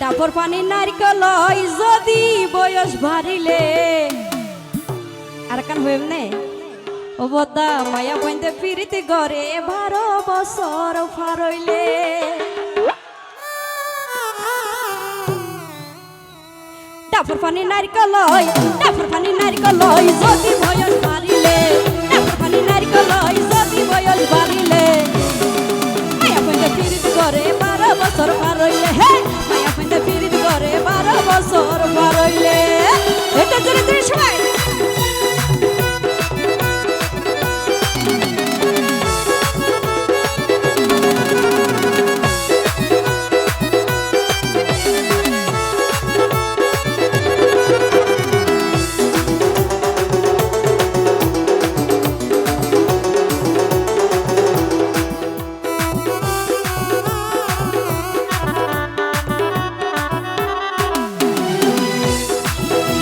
ডাবর পানি নারিকল যদি বয়স বাড়িলে। আর কান হইম নে। ও বদা মায়া বইন্দে ফিরিতে গরে বারো বছর ফারইলে ডাবর পানি নারিকল ডাবর পানি নারিকল যদি বয়স বাড়িলে। ডাবর পানি নারিকল যদি বয়স বাড়িলে। মায়া পইতে ফিরিত করে বারো বছর পার হইলে। হে বছর পার হইলে। এটা করে জোরে সবাই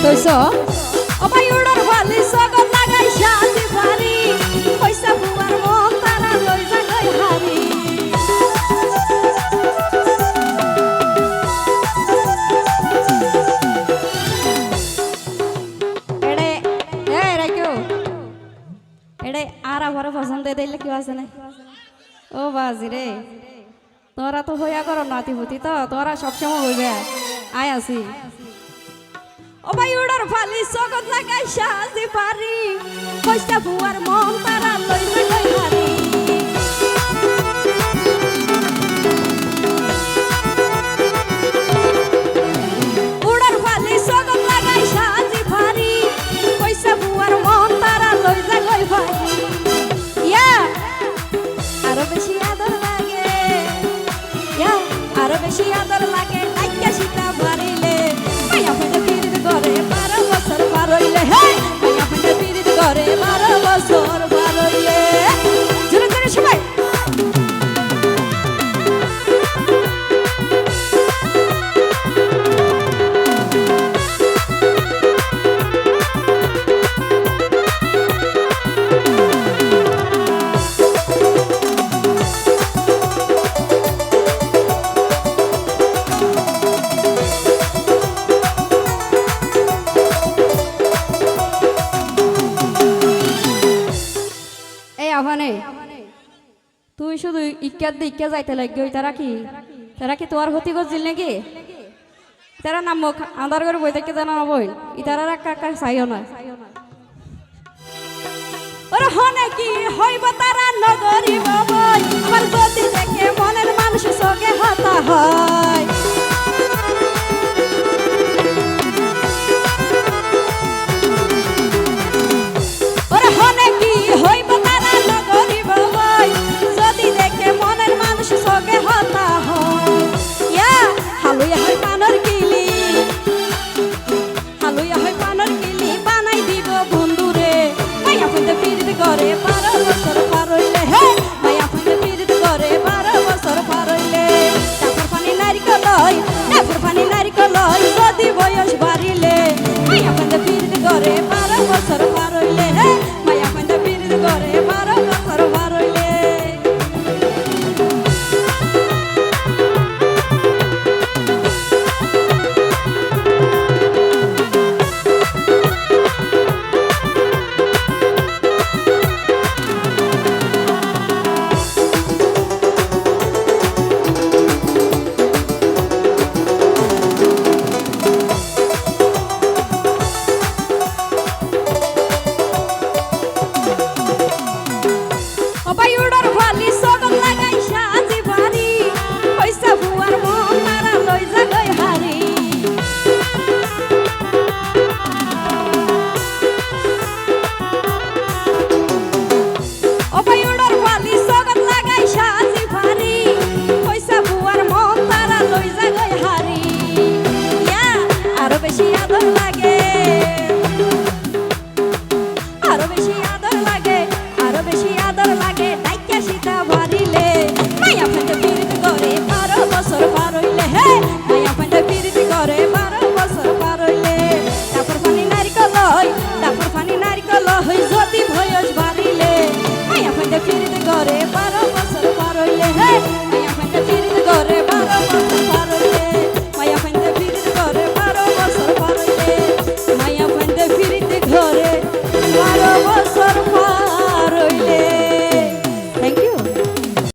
তৈছ অবাই উড়ার ভালি এড়ে, এ রাইকো এড়ে আর আমার কি আছে না? ও বাজি রে তোরা তো হইয়া করো নাতিপুতি তো তোরা সবসময় হইবে আয় আসি ও ভাই, উড়ার ফালি জগৎ লাগাই সাজি পারি। পয়সা বুয়ার মন তারা লই লই হারি। উড়ার ফালি জগৎ লাগাই সাজি পারি। পয়সা বুয়ার মন তারা লই লই হারি। ইয়া, আরও বেশি আদর লাগে। ইয়া, আরও বেশি আদর লাগে। আহ্বানে। তুই শুধু ইক্যাত দিয়ে ইক্যা যাইতে লাগবে ওই তারা কি? তারা কি তোর হতি করছিল নাকি? তারা নাম আন্দার করে বই থেকে জানা বই। ইতারা কাকা চাইও না। ওরা হনে কি হইব তারা নগরী Arepa. বেশি আদর লাগে। আরও বেশি আদর লাগে, আরও বেশি আদর লাগে। ডাইকা সীতা ভারিলে মায়া ফেন্ডে পিরিত করে বারো বছর পার হইলে, হে! মায়া ফেন্ডে পিরিত করে বারো বছর পার হইলে। তারপর পানি নারিকল হই তারপর পানি নারিকল হই, যদি ভয়স বাড়িলে, মায়া ফেন্ডে পিরিত করে বারো বছর পার হইলে, হে!